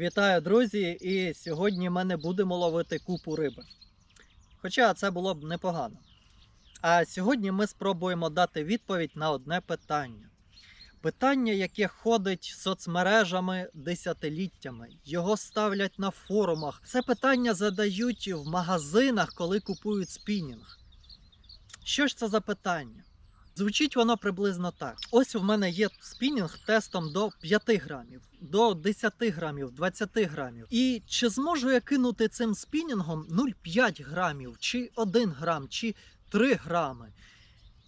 Вітаю, друзі! І сьогодні ми не будемо ловити купу риби. Хоча це було б непогано. А сьогодні ми спробуємо дати відповідь на одне питання. Питання, яке ходить соцмережами десятиліттями, його ставлять на форумах. Це питання задають в магазинах, коли купують спінінг. Що ж це за питання? Звучить воно приблизно так. Ось у мене є спінінг тестом до 5 грамів, до 10 грамів, 20 грамів. І чи зможу я кинути цим спінінгом 0,5 грамів, чи 1 грам, чи 3 грами?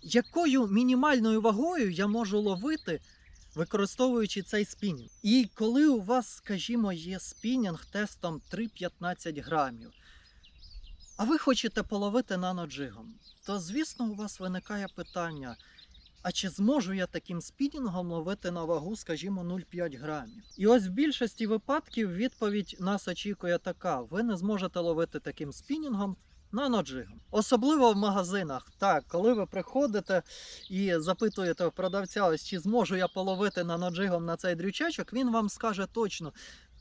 Якою мінімальною вагою я можу ловити, використовуючи цей спінінг? І коли у вас, скажімо, є спінінг тестом 3-15 грамів, а ви хочете половити наноджигом, то звісно у вас виникає питання: а чи зможу я таким спінінгом ловити на вагу, скажімо, 0,5 грамів? І ось в більшості випадків відповідь нас очікує така: ви не зможете ловити таким спінінгом. Наноджигом. Особливо в магазинах. Так, коли ви приходите і запитуєте в продавця, ось чи зможу я половити наноджигом на цей дрючечок, він вам скаже точно: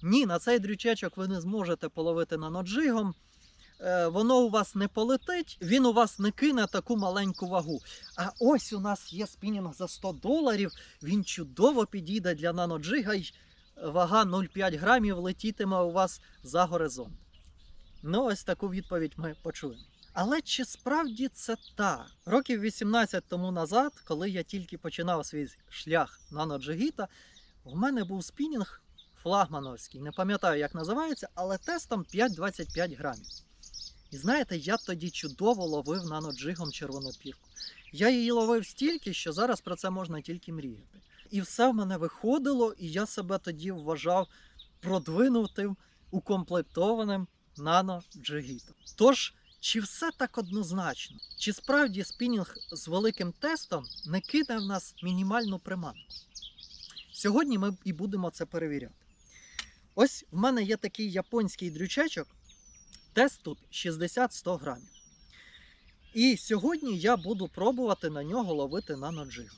ні, на цей дрючечок ви не зможете половити наноджигом. Е, Воно у вас не полетить, він у вас не кине таку маленьку вагу. А ось у нас є спінінг за 100 доларів. Він чудово підійде для наноджига, й вага 0,5 грамів летітиме у вас за горизонт. Ну, ось таку відповідь ми почуємо. Але чи справді це так? Років 18 тому назад, коли я тільки починав свій шлях наноджигіта, в мене був спінінг флагмановський. Не пам'ятаю, як називається, але тестом 5,25 грамів. І знаєте, я тоді чудово ловив наноджигом червонопірку. Я її ловив стільки, що зараз про це можна тільки мріяти. І все в мене виходило, і я себе тоді вважав продвинутим, укомплектованим наноджигітом. Тож, чи все так однозначно? Чи справді спінінг з великим тестом не кидає в нас мінімальну приманку? Сьогодні ми і будемо це перевіряти. Ось в мене є такий японський дрючечок. Тест тут 60-100 грамів. І сьогодні я буду пробувати на нього ловити наноджигом.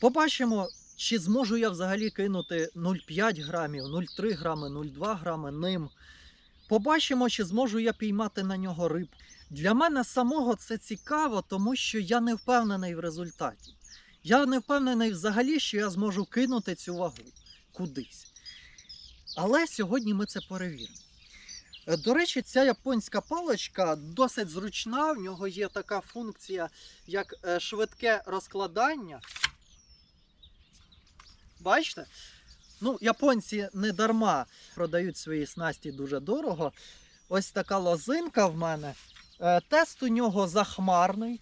Побачимо, чи зможу я взагалі кинути 0,5 грамів, 0,3 грами, 0,2 грами ним. Побачимо, чи зможу я піймати на нього рибку. Для мене самого це цікаво, тому що я не впевнений в результаті. Я не впевнений взагалі, що я зможу кинути цю вагу кудись. Але сьогодні ми це перевіримо. Е, До речі, ця японська паличка досить зручна. В нього є така функція, як е, швидке розкладання. Бачите? Ну, японці не дарма продають свої снасті дуже дорого. Ось така лозинка в мене. Е, Тест у нього захмарний.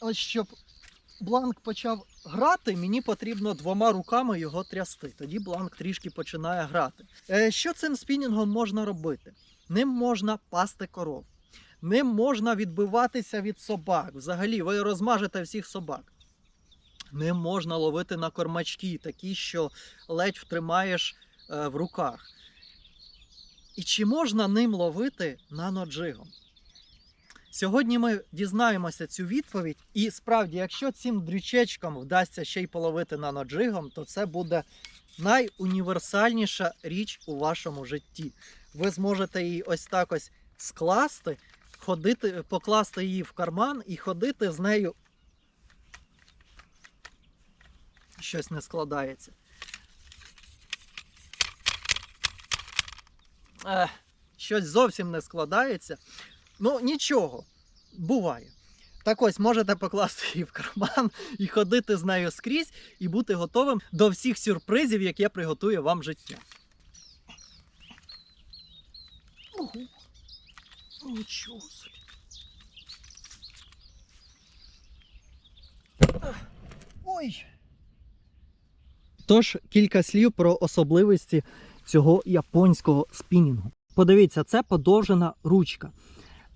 Ось щоб бланк почав грати, мені потрібно двома руками його трясти. Тоді бланк трішки починає грати. Що цим спінінгом можна робити? Ним можна пасти коров. Ним можна відбиватися від собак. Взагалі, ви розмажете всіх собак. Ним можна ловити на кормачки, такі, що ледь втримаєш е, в руках. І чи можна ним ловити наноджигом? Сьогодні ми дізнаємося цю відповідь. І справді, якщо цим дрючечком вдасться ще й половити наноджигом, то це буде найуніверсальніша річ у вашому житті. Ви зможете її ось так ось скласти, ходити, покласти її в карман і ходити з нею. Щось не складається. Ех, щось зовсім не складається. Ну, нічого, буває. Так ось можете покласти її в карман і ходити з нею скрізь, і бути готовим до всіх сюрпризів, які приготує вам життя. Ого. Нічого собі. Ой. Тож кілька слів про особливості цього японського спінінгу. Подивіться, це подовжена ручка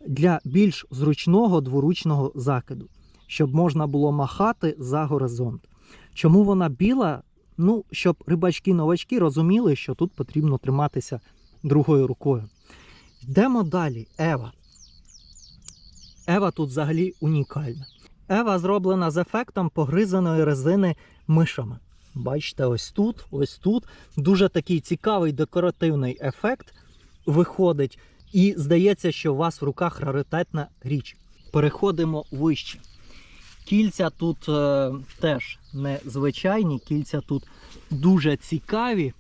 для більш зручного дворучного закиду, щоб можна було махати за горизонт. Чому вона біла? Ну, щоб рибачки-новачки розуміли, що тут потрібно триматися другою рукою. Йдемо далі. Ева. Ева тут взагалі унікальна. Ева зроблена з ефектом погризаної резини мишами. Бачите, ось тут, ось тут. Дуже такий цікавий декоративний ефект виходить. І здається, що у вас в руках раритетна річ. Переходимо вище. Кільця тут е, теж незвичайні, кільця тут дуже цікаві.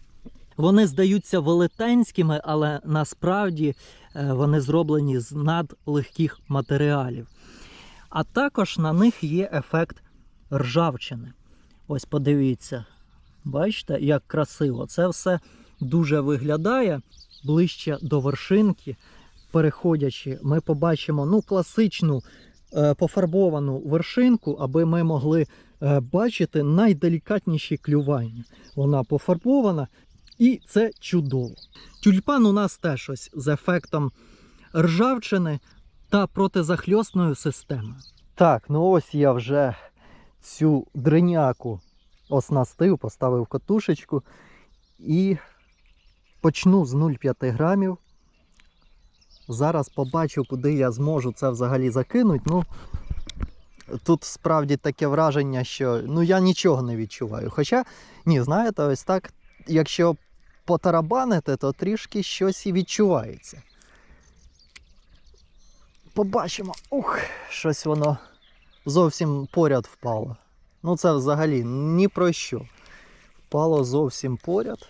Вони здаються велетенськими, але насправді е, вони зроблені з надлегких матеріалів. А також на них є ефект ржавчини. Ось подивіться, бачите, як красиво. Це все дуже виглядає ближче до вершинки. Переходячи, ми побачимо ну, класичну е, пофарбовану вершинку, аби ми могли е, бачити найделікатніші клювання. Вона пофарбована, і це чудово. Тюльпан у нас теж ось з ефектом ржавчини та протизахльосною системою. Так, ну ось я вже цю дриняку оснастив, поставив катушечку і почну з 0,5 грамів. Зараз побачу, куди я зможу це взагалі закинути. Ну, тут справді таке враження, що ну, я нічого не відчуваю. Хоча, ні, знаєте, ось так, якщо потарабанити, то трішки щось і відчувається. Побачимо. Ух, щось воно зовсім поряд впало. Ну, це взагалі ні про що. Впало зовсім поряд.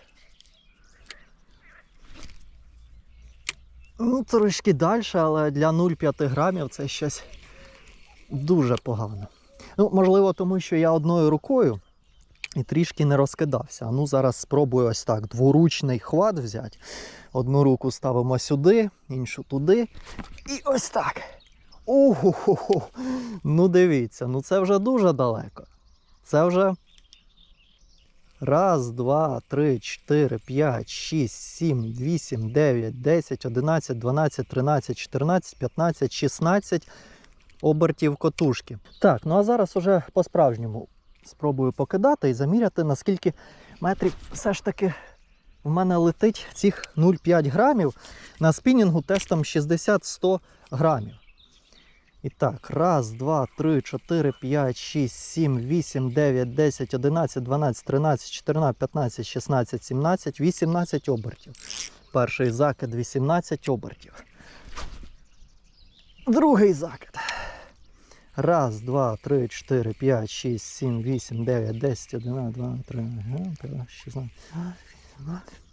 Ну, трошки далі, але для 0,5 грамів це щось дуже погано. Ну, можливо, тому що я одною рукою і трішки не розкидався. Ну зараз спробую ось так дворучний хват взяти. Одну руку ставимо сюди, іншу туди. І ось так. Ого, ну дивіться, ну це вже дуже далеко. Це вже раз, два, три, чотири, п'ять, шість, сім, вісім, дев'ять, десять, одинадцять, дванадцять, тринадцять, чотирнадцять, п'ятнадцять, шістнадцять обертів котушки. Так, ну а зараз уже по-справжньому спробую покидати і заміряти, наскільки метрів все ж таки в мене летить цих 0,5 грамів. На спінінгу теж там 60-100 грамів. І так, раз, два, три, чотири, п'ять, шість, сім, вісім, дев'ять, десять, одинадцять, дванадцять, тринадцять, чотирнадцять, п'ятнадцять, шістнадцять, сімнадцять, вісімнадцять обертів. Перший закид 18 обертів. Другий закид. Раз, два, три, чотири, п'ять, шість, сім, вісім, дев'ять, десять, одинадцять, тринадцять, п'ятнадцять, шістнадцять.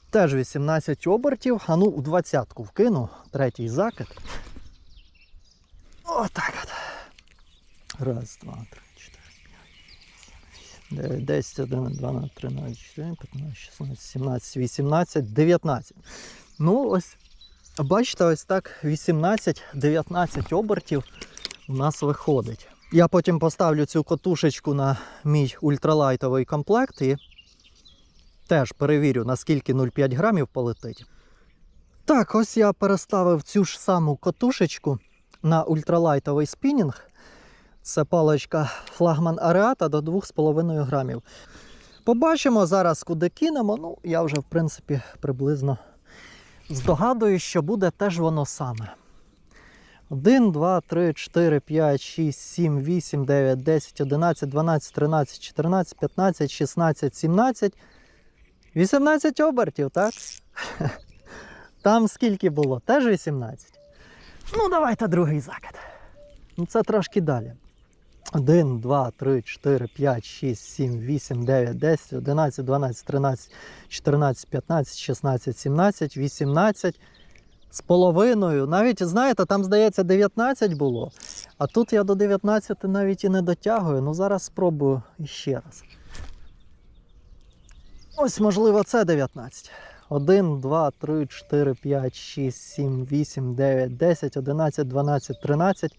Теж 18 обертів. А ну у двадцятку вкину. Третій закид. Отак от. Раз, два, три, чотири, п'ять, дев'ять, десять, одинадцять, дванадцять, тринадцять, чотирнадцять, п'ятнадцять, шістнадцять, сімнадцять, вісімнадцять, дев'ятнадцять. Ну, ось, бачите, ось так 18-19 обертів у нас виходить. Я потім поставлю цю котушечку на мій ультралайтовий комплект і теж перевірю, наскільки 0,5 грамів полетить. Так, ось я переставив цю ж саму котушечку на ультралайтовий спінінг. Це паличка флагман Ареата до 2,5 грамів. Побачимо зараз, куди кинемо. Ну, я вже, в принципі, приблизно здогадую, що буде теж воно саме. 1, 2, 3, 4, 5, 6, 7, 8, 9, 10, 11, 12, 13, 14, 15, 16, 17, 18 обертів, так? Там скільки було? Теж 18. Ну, давайте другий закид. Ну, це трошки далі. 1, 2, 3, 4, 5, 6, 7, 8, 9, 10, 11, 12, 13, 14, 15, 16, 17, 18 з половиною. Навіть, знаєте, там, здається, 19 було. А тут я до 19 навіть і не дотягую. Ну, зараз спробую іще раз. Ось, можливо, це 19. 1, 2, 3, 4, 5, 6, 7, 8, 9, 10, 11, 12, 13,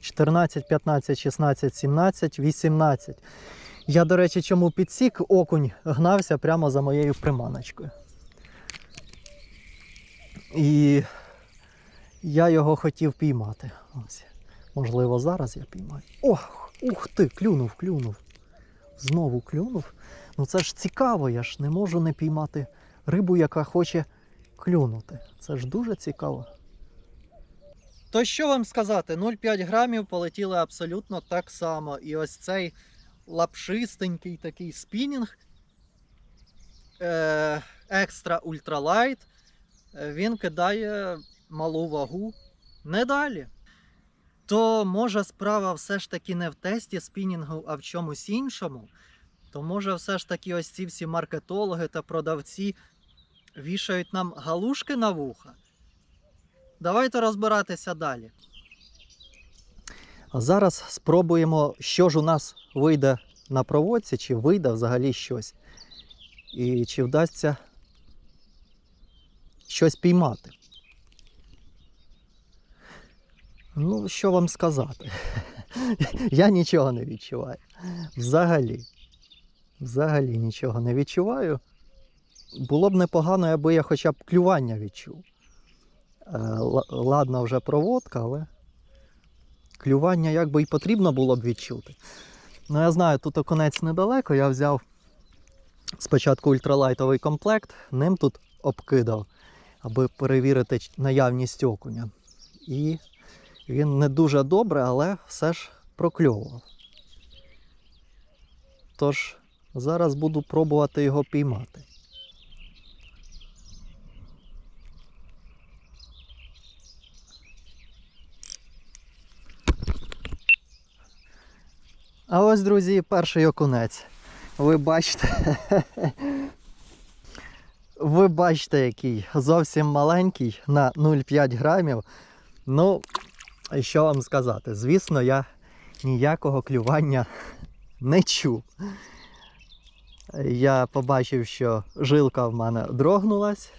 14, 15, 16, 17, 18. Я, до речі, чому підсік, окунь гнався прямо за моєю приманочкою. І я його хотів піймати. Ось. Можливо, зараз я піймаю. Ох, ух ти, клюнув, клюнув. Знову клюнув. Ну це ж цікаво, я ж не можу не піймати рибу, яка хоче клюнути. Це ж дуже цікаво. То що вам сказати? 0,5 грамів полетіли абсолютно так само. І ось цей лапшистенький такий спінінг. Екстра ультралайт. Він кидає малу вагу не далі. То може справа все ж таки не в тесті спінінгу, а в чомусь іншому. То може все ж таки ось ці всі маркетологи та продавці вішають нам галушки на вуха. Давайте розбиратися далі. А зараз спробуємо, що ж у нас вийде на проводці, чи вийде взагалі щось. І чи вдасться щось піймати. Ну, що вам сказати? Я нічого не відчуваю. Взагалі. Взагалі нічого не відчуваю. Було б непогано, аби я хоча б клювання відчув. Е, л- Ладна вже проводка, але клювання якби і потрібно було б відчути. Ну, я знаю, тут окунець недалеко, я взяв спочатку ультралайтовий комплект, ним тут обкидав, аби перевірити наявність окуня. І він не дуже добре, але все ж прокльовував. Тож, зараз буду пробувати його піймати. А ось, друзі, перший окунець. Ви бачите. Ви бачите, який зовсім маленький на 0,5 грамів. Ну, що вам сказати? Звісно, я ніякого клювання не чув. Я побачив, що жилка в мене дрогнулась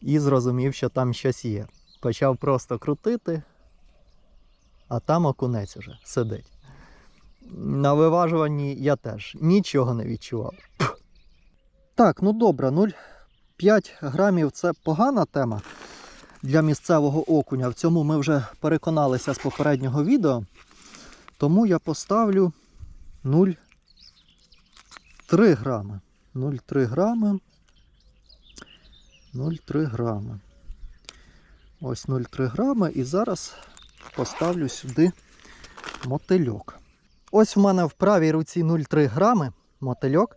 і зрозумів, що там щось є. Почав просто крутити, а там окунець уже сидить. На виважуванні я теж нічого не відчував. Так, ну добре, 0,5 грамів це погана тема для місцевого окуня. В цьому ми вже переконалися з попереднього відео. Тому я поставлю 0,3 грами. 0,3 грами. 0,3 грами. Ось 0,3 грами. І зараз поставлю сюди мотильок. Ось в мене в правій руці 0,3 грами мотильок.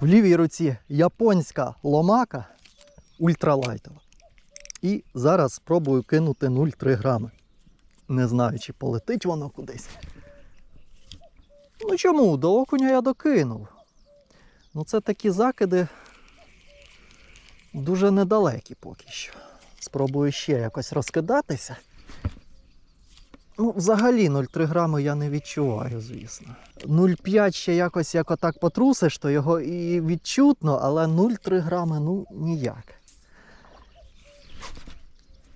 В лівій руці японська ломака ультралайтова. І зараз спробую кинути 0,3 грами. Не знаю, чи полетить воно кудись. Ну чому? До окуня я докинув. Ну це такі закиди дуже недалекі поки що. Спробую ще якось розкидатися. Ну, взагалі 0,3 грами я не відчуваю, звісно. 0,5 ще якось як отак потрусиш, то його і відчутно, але 0,3 грами ну ніяк.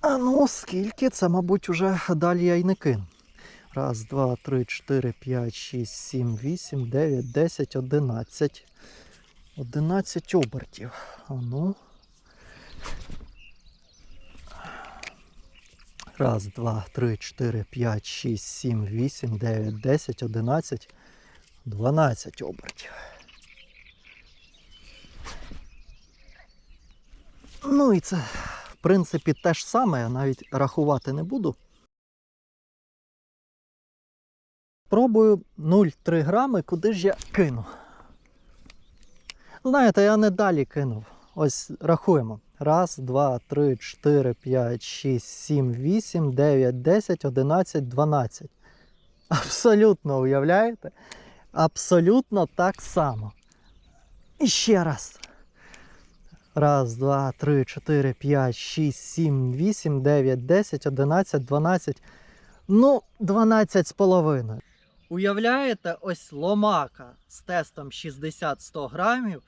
А ну, скільки? Це, мабуть, уже далі я й не кину. Раз, два, три, чотири, п'ять, шість, сім, вісім, дев'ять, десять, одинадцять. Одинадцять обертів. А ну. Раз, два, три, чотири, п'ять, шість, сім, вісім, дев'ять, десять, одинадцять, дванадцять обертів. Ну і це, в принципі, те ж саме, я навіть рахувати не буду. Пробую 0,3 грами, куди ж я кину. Знаєте, я не далі кинув. Ось рахуємо. Раз, два, три, чотири, п'ять, шість, сім, вісім, дев'ять, десять, одинадцять, дванадцять. Абсолютно уявляєте? Абсолютно так само. І ще раз. Раз, два, три, чотири, п'ять, шість, сім, вісім, дев'ять, десять, одинадцять, дванадцять. Ну, дванадцять з половиною. Уявляєте, ось ломака з тестом 60-100 грамів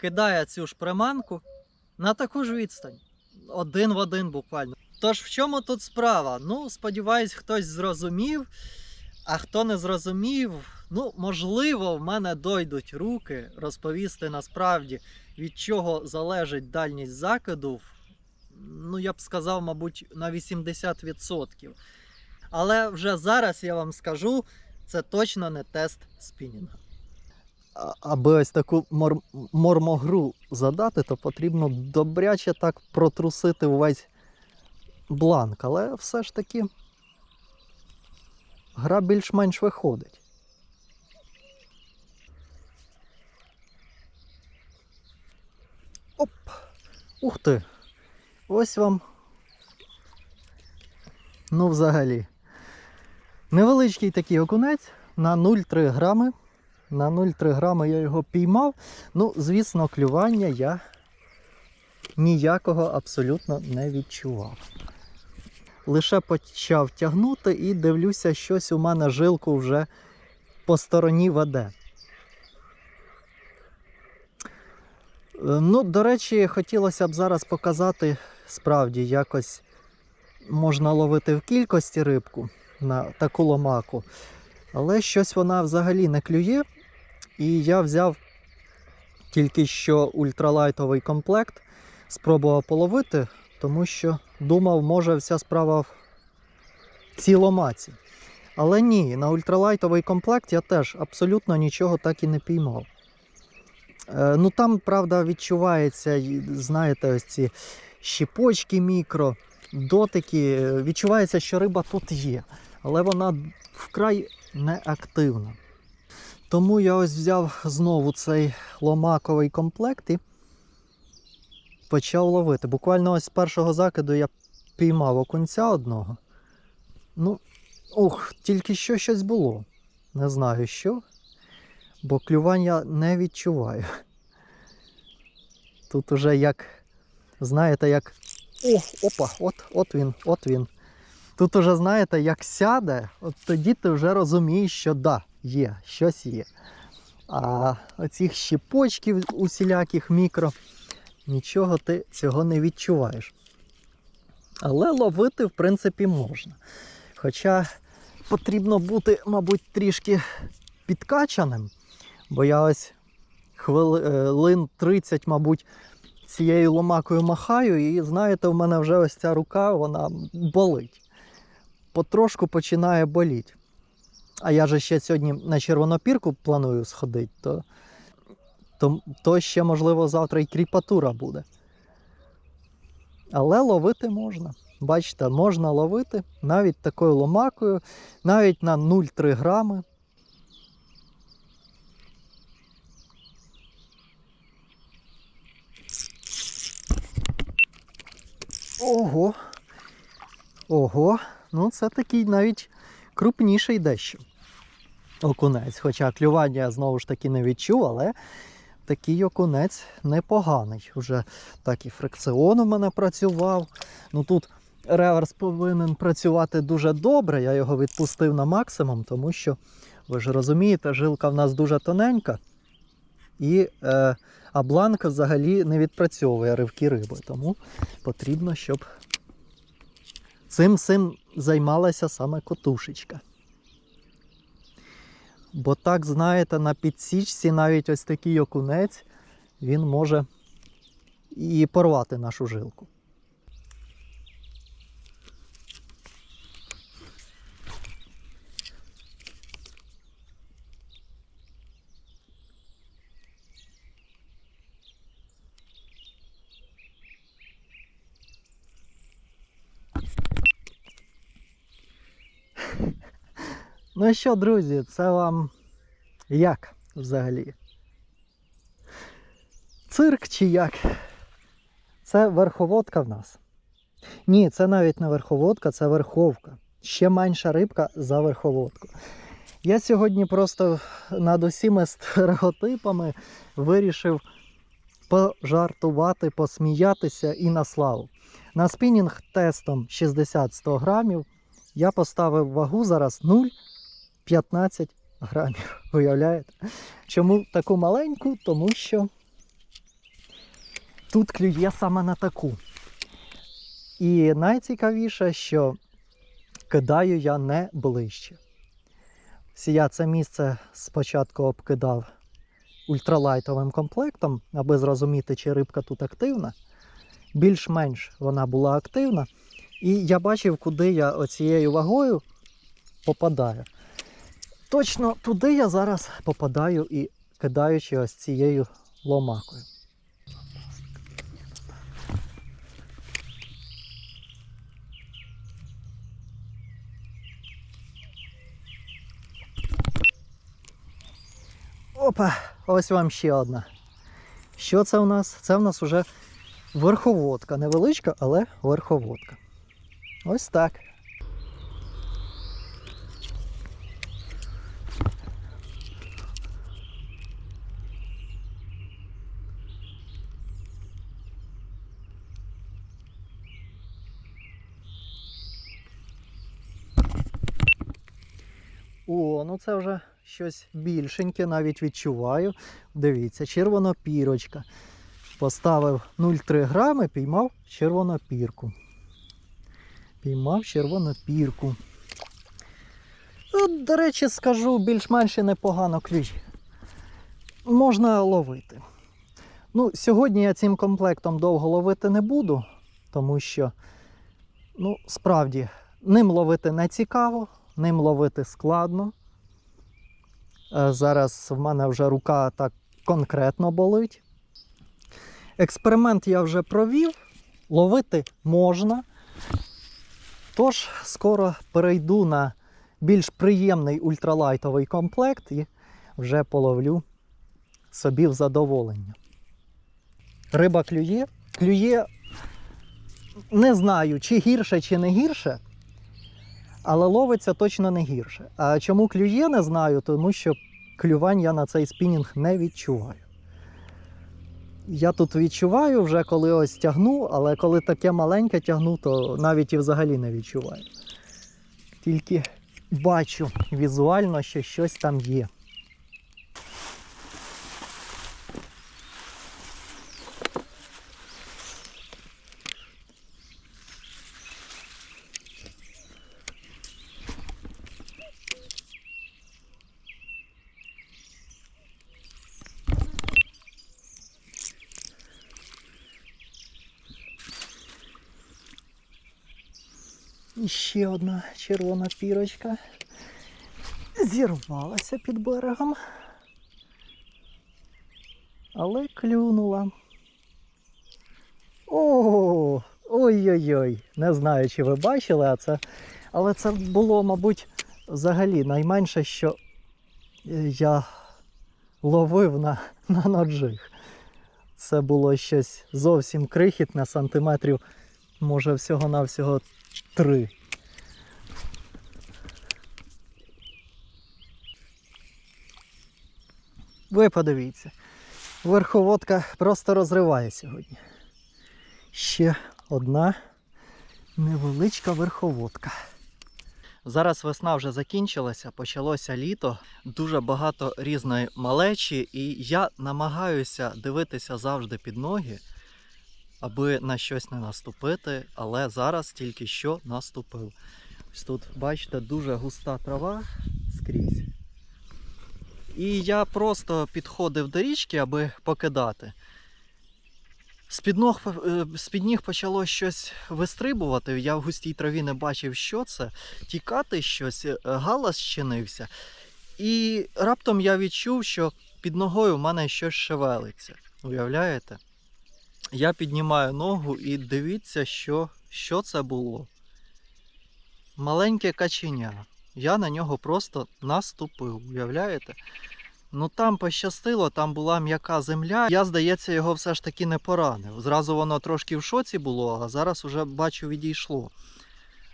кидає цю ж приманку на таку ж відстань. Один в один буквально. Тож в чому тут справа? Ну, сподіваюсь, хтось зрозумів. А хто не зрозумів, ну, можливо, в мене дойдуть руки розповісти насправді, від чого залежить дальність закиду. Ну, я б сказав, мабуть, на 80%. Але вже зараз я вам скажу, це точно не тест спінінга аби ось таку мор... мормогру задати, то потрібно добряче так протрусити увесь бланк. Але все ж таки гра більш-менш виходить. Оп! Ух ти! Ось вам. Ну, взагалі, невеличкий такий окунець на 0,3 грами. На 0,3 грами я його піймав. Ну, звісно, клювання я ніякого абсолютно не відчував. Лише почав тягнути і дивлюся, щось у мене жилку вже по стороні веде. Е, Ну, до речі, хотілося б зараз показати справді якось можна ловити в кількості рибку на таку ломаку, але щось вона взагалі не клює. І я взяв тільки що ультралайтовий комплект, спробував половити, тому що думав, може вся справа в цій ломаці. Але ні, на ультралайтовий комплект я теж абсолютно нічого так і не піймав. Е, ну там, правда, відчувається, знаєте, ось ці щіпочки мікро, дотики. е, Відчувається, що риба тут є, але вона вкрай неактивна. Тому я ось взяв знову цей ломаковий комплект і почав ловити. Буквально ось з першого закиду я піймав окунця одного. Ну, ух, тільки що щось було. Не знаю що, бо клювання не відчуваю. Тут уже як, знаєте, як. О, опа, от, от він, от він. Тут уже, знаєте, як сяде, от тоді ти вже розумієш, що да, є, щось є. А оцих щіпочків усіляких мікро, нічого ти цього не відчуваєш. Але ловити, в принципі, можна. Хоча потрібно бути, мабуть, трішки підкачаним, бо я ось хвилин 30, мабуть, цією ломакою махаю, і знаєте, в мене вже ось ця рука, вона болить. Потрошку починає боліти. А я же ще сьогодні на червонопірку планую сходити, то, то, то ще, можливо, завтра і кріпатура буде. Але ловити можна. Бачите, можна ловити навіть такою ломакою, навіть на 0,3 грами. Ого. Ого. Ну, це такий навіть крупніший дещо. Окунець. Хоча клювання я знову ж таки не відчув, але такий окунець непоганий. Уже так і фрикціон у мене працював. Ну тут реверс повинен працювати дуже добре. Я його відпустив на максимум, тому що, ви ж розумієте, жилка в нас дуже тоненька. І е, а бланка взагалі не відпрацьовує ривки риби. Тому потрібно, щоб цим цим займалася саме котушечка. Бо так, знаєте, на підсічці навіть ось такий окунець, він може і порвати нашу жилку. Ну що, друзі, це вам як взагалі? Цирк чи як? Це верховодка в нас. Ні, це навіть не верховодка, це верховка. Ще менша рибка за верховодку. Я сьогодні просто над усіма стереотипами вирішив пожартувати, посміятися і на славу. На спінінг тестом 60-100 грамів я поставив вагу зараз 0,15 грамів. Уявляєте? Чому таку маленьку? Тому що тут клює саме на таку. І найцікавіше, що кидаю я не ближче. Я це місце спочатку обкидав ультралайтовим комплектом, аби зрозуміти, чи рибка тут активна. Більш-менш вона була активна. І я бачив, куди я оцією вагою попадаю. Точно туди я зараз попадаю і кидаючи ось цією ломакою. Опа, ось вам ще одна. Що це у нас? Це у нас вже верховодка. Невеличка, але верховодка. Ось так. О, ну це вже щось більшеньке, навіть відчуваю. Дивіться, червонопірочка. Поставив 0,3 грами, піймав червонопірку. Піймав червонопірку. Ну, до речі, скажу, більш-менш непогано ключ. Можна ловити. Ну, сьогодні я цим комплектом довго ловити не буду, тому що, ну, справді, ним ловити не цікаво, ним ловити складно. Е, Зараз в мене вже рука так конкретно болить. Експеримент я вже провів, ловити можна. Тож скоро перейду на більш приємний ультралайтовий комплект і вже половлю собі в задоволення. Риба клює. Клює не знаю, чи гірше, чи не гірше, але ловиться точно не гірше. А чому клює, не знаю, тому що клювань я на цей спінінг не відчуваю. Я тут відчуваю вже коли ось тягну, але коли таке маленьке тягну, то навіть і взагалі не відчуваю. Тільки бачу візуально, що щось там є. І ще одна червона пірочка. Зірвалася під берегом. Але клюнула. О, ой-ой-ой. Не знаю, чи ви бачили, це. Але це було, мабуть, взагалі найменше, що я ловив на, на ноджих. Це було щось зовсім крихітне, сантиметрів, може, всього-навсього три. Ви подивіться. Верховодка просто розриває сьогодні. Ще одна невеличка верховодка. Зараз весна вже закінчилася, почалося літо, дуже багато різної малечі, і я намагаюся дивитися завжди під ноги, аби на щось не наступити, але зараз тільки що наступив. Ось тут, бачите, дуже густа трава скрізь. І я просто підходив до річки, аби покидати. З-під, ног, е, з-під ніг почало щось вистрибувати. Я в густій траві не бачив, що це. Тікати щось, е, галас щинився. І раптом я відчув, що під ногою в мене щось шевелиться. Уявляєте? Я піднімаю ногу і дивіться, що, що це було. Маленьке каченя. Я на нього просто наступив. Уявляєте? Ну там пощастило, там була м'яка земля. Я, здається, його все ж таки не поранив. Зразу воно трошки в шоці було, а зараз уже бачу відійшло.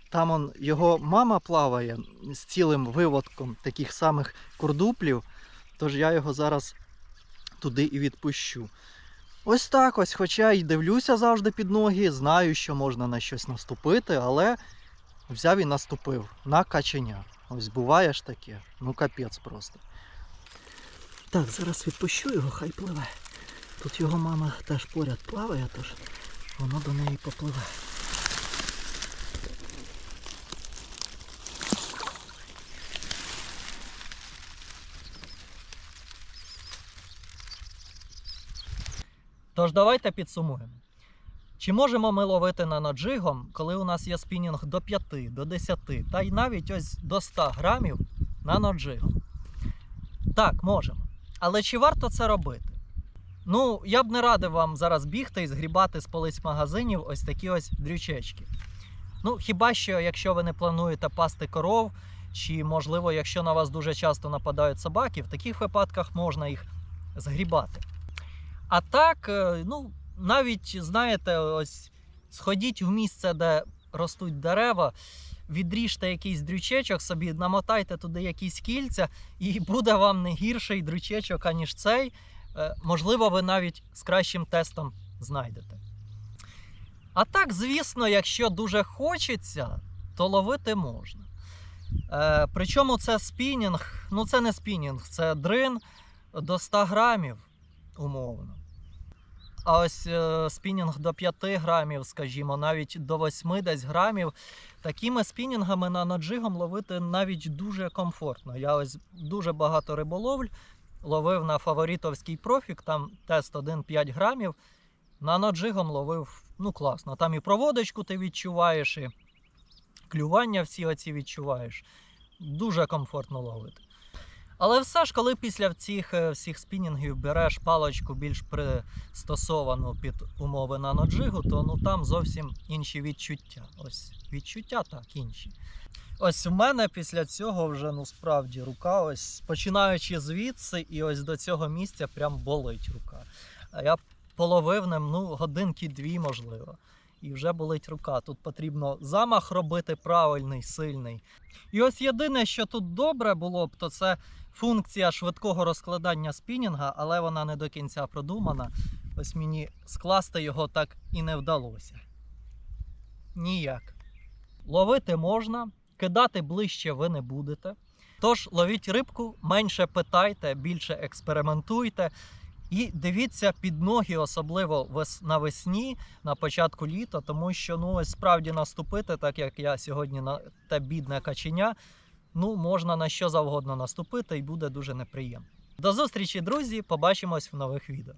Там он, його мама плаває з цілим виводком таких самих курдуплів, тож я його зараз туди і відпущу. Ось так ось, хоча й дивлюся завжди під ноги, знаю, що можна на щось наступити, але взяв і наступив на каченя. Ось буває ж таке. Ну капець просто. Так, зараз відпущу його, хай пливе. Тут його мама теж поряд плаває, тож воно до неї попливе. Тож давайте підсумуємо. Чи можемо ми ловити наноджигом, коли у нас є спінінг до 5, до 10 та й навіть ось до 100 грамів наноджигом? Так, можемо. Але чи варто це робити? Ну, я б не радив вам зараз бігти і згрібати з полиць магазинів ось такі ось дрючечки. Ну, хіба що, якщо ви не плануєте пасти коров, чи, можливо, якщо на вас дуже часто нападають собаки, в таких випадках можна їх згрібати. А так, е, ну, навіть, знаєте, ось сходіть в місце, де ростуть дерева, відріжте якийсь дрючечок собі, намотайте туди якісь кільця, і буде вам не гірший дрючечок, аніж цей. Е, Можливо, ви навіть з кращим тестом знайдете. А так, звісно, якщо дуже хочеться, то ловити можна. Е, причому це спінінг, ну це не спінінг, це дрин до 100 грамів, умовно. А ось е, спінінг до 5 грамів, скажімо, навіть до 8 десь грамів. Такими спінінгами наноджигом ловити навіть дуже комфортно. Я ось дуже багато риболовль ловив на фаворитовський профік, там тест 1-5 грамів. Наноджигом ловив ну класно. Там і проводочку ти відчуваєш, і клювання всі оці відчуваєш. Дуже комфортно ловити. Але все ж, коли після цих е, всіх спінінгів береш паличку більш пристосовану під умови наноджигу, то ну там зовсім інші відчуття. Ось відчуття так інші. Ось у мене після цього вже ну справді рука, ось починаючи звідси, і ось до цього місця прям болить рука. Я половив ним ну, годинки дві, можливо. І вже болить рука. Тут потрібно замах робити правильний, сильний. І ось єдине, що тут добре було б, то це функція швидкого розкладання спінінга, але вона не до кінця продумана. Ось мені скласти його так і не вдалося. Ніяк. Ловити можна, кидати ближче ви не будете. Тож ловіть рибку, менше питайте, більше експериментуйте. І дивіться під ноги, особливо вес- навесні, на початку літа, тому що ну ось справді наступити, так як я сьогодні на те бідне каченя, ну можна на що завгодно наступити і буде дуже неприємно. До зустрічі, друзі! Побачимось в нових відео.